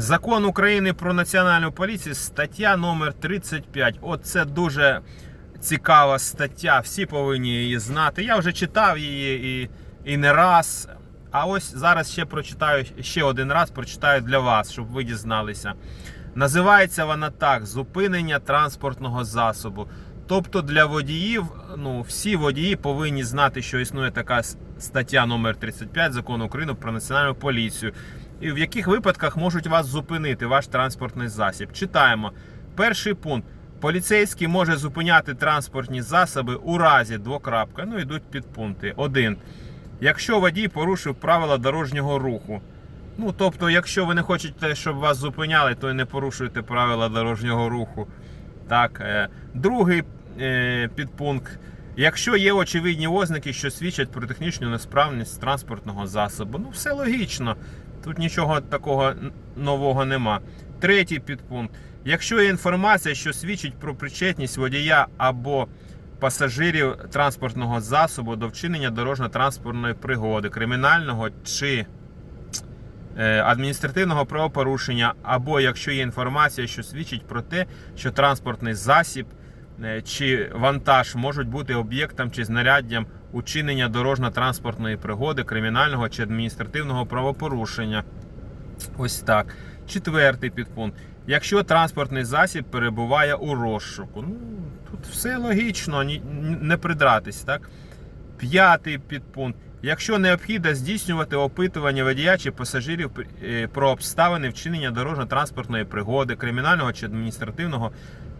Закон України про національну поліцію, стаття номер 35. Оце дуже цікава стаття. Всі повинні її знати. Я вже читав її і, і не раз. А ось зараз ще прочитаю ще один раз, прочитаю для вас, щоб ви дізналися. Називається вона так: зупинення транспортного засобу. Тобто для водіїв, ну всі водії повинні знати, що існує така стаття номер 35 закону України про національну поліцію. І в яких випадках можуть вас зупинити ваш транспортний засіб. Читаємо. Перший пункт. Поліцейський може зупиняти транспортні засоби у разі двокрапка. Ну, йдуть підпункти. Один. Якщо водій порушив правила дорожнього руху. Ну, тобто, якщо ви не хочете, щоб вас зупиняли, то не порушуйте правила дорожнього руху. Так, е, другий е, підпункт. Якщо є очевидні ознаки, що свідчать про технічну несправність транспортного засобу, ну все логічно. Тут нічого такого нового нема. Третій підпункт. Якщо є інформація, що свідчить про причетність водія або пасажирів транспортного засобу до вчинення дорожньо-транспортної пригоди, кримінального чи е, адміністративного правопорушення, або якщо є інформація, що свідчить про те, що транспортний засіб чи вантаж можуть бути об'єктом чи знаряддям учинення дорожньо-транспортної пригоди, кримінального чи адміністративного правопорушення. Ось так. Четвертий підпункт. Якщо транспортний засіб перебуває у розшуку. Ну, тут все логічно, не придратись, так? П'ятий підпункт. Якщо необхідно здійснювати опитування водія чи пасажирів е, про обставини вчинення дорожньо-транспортної пригоди, кримінального чи адміністративного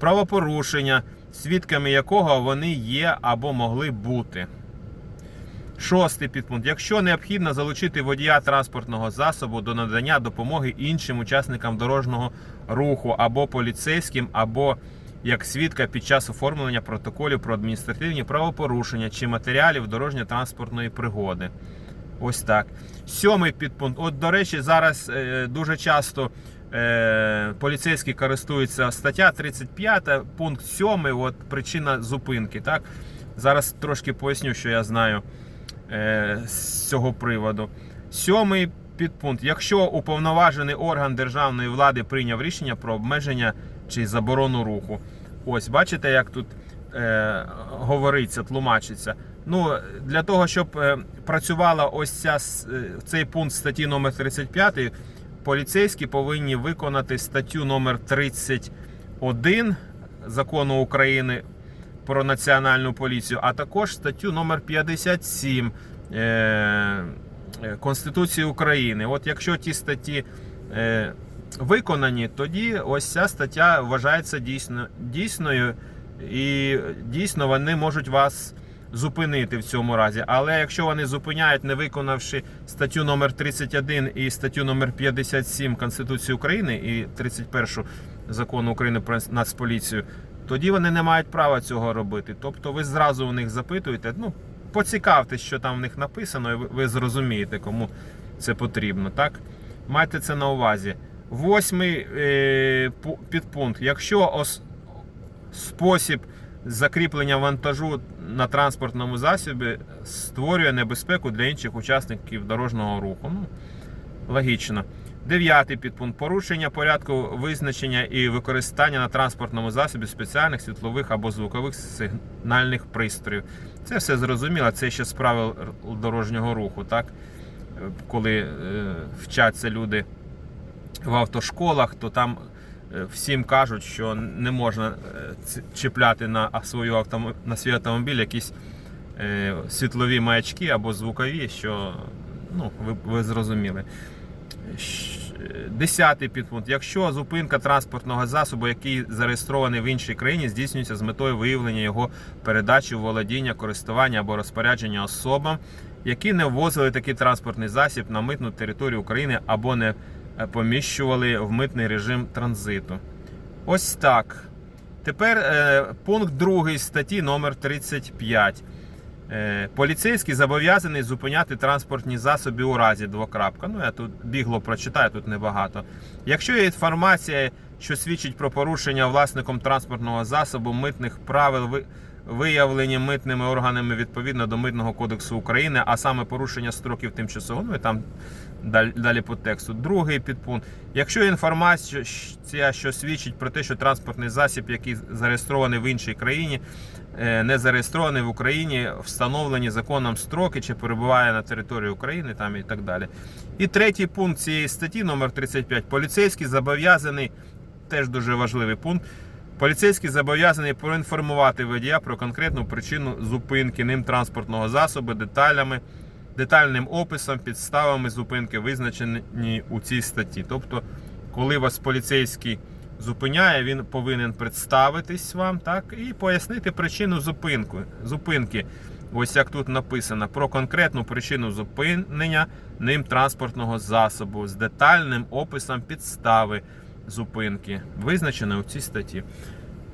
правопорушення, свідками якого вони є або могли бути. Шостий підпункт. Якщо необхідно залучити водія транспортного засобу до надання допомоги іншим учасникам дорожнього руху або поліцейським, або як свідка під час оформлення протоколів про адміністративні правопорушення чи матеріалів дорожньо-транспортної пригоди. Ось так. Сьомий підпункт. От, до речі, зараз е, дуже часто е, поліцейські користуються стаття 35, пункт 7, от причина зупинки. Так? Зараз трошки поясню, що я знаю е, з цього приводу. Сьомий підпункт. Якщо уповноважений орган державної влади прийняв рішення про обмеження чи заборону руху. Ось, бачите, як тут е, говориться, тлумачиться. Ну, для того, щоб е, працювала ось ця, е, цей пункт статті номер 35, поліцейські повинні виконати статтю номер 31 закону України про національну поліцію, а також статтю номер 57 е, Конституції України. От якщо ті статті виконані, тоді ось ця стаття вважається дійсно, дійсною, і дійсно вони можуть вас зупинити в цьому разі. Але якщо вони зупиняють, не виконавши статтю номер 31 і статтю номер 57 Конституції України і 31 закону України про Нацполіцію, тоді вони не мають права цього робити. Тобто ви зразу у них запитуєте, ну поцікавтесь, що там в них написано, і ви зрозумієте, кому це потрібно. Так? Майте це на увазі. Восьмий е, підпункт. Якщо ос, спосіб закріплення вантажу на транспортному засобі створює небезпеку для інших учасників дорожнього руху. Ну, логічно. Дев'ятий підпункт. Порушення порядку визначення і використання на транспортному засобі спеціальних світлових або звукових сигнальних пристроїв. Це все зрозуміло, це ще з правил дорожнього руху, так? Коли е, вчаться люди в автошколах, то там е, всім кажуть, що не можна е, чіпляти на свою автомо- на свій автомобіль якісь світлові маячки або звукові, що ну, ви, ви зрозуміли. Десятий підпункт. Якщо зупинка транспортного засобу, який зареєстрований в іншій країні, здійснюється з метою виявлення його передачі володіння, користування або розпорядження особам, які не ввозили такий транспортний засіб на митну територію України або не е, поміщували в митний режим транзиту. Ось так. Тепер е, пункт 2 статті номер 35. Е, Поліцейський зобов'язаний зупиняти транспортні засоби у разі двокрапка. Ну, я тут бігло прочитаю, тут небагато. Якщо є інформація, що свідчить про порушення власником транспортного засобу митних правил ви- виявлені митними органами відповідно до Митного кодексу України, а саме порушення строків тимчасового, ну і там далі, по тексту. Другий підпункт. Якщо інформація, що свідчить про те, що транспортний засіб, який зареєстрований в іншій країні, е, не зареєстрований в Україні, встановлені законом строки чи перебуває на території України там і так далі. І третій пункт цієї статті, номер 35, поліцейський зобов'язаний, теж дуже важливий пункт. Поліцейський зобов'язаний проінформувати водія про конкретну причину зупинки ним транспортного засобу, деталями, детальним описом, підставами зупинки, визначені у цій статті. Тобто, коли вас поліцейський зупиняє, він повинен представитись вам так, і пояснити причину зупинку, зупинки. Ось як тут написано, про конкретну причину зупинення ним транспортного засобу з детальним описом підстави зупинки, визначена у цій статті.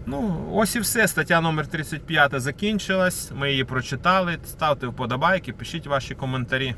Ну, ось і все. Стаття номер 35 закінчилась. Ми її прочитали. Ставте вподобайки, пишіть ваші коментарі.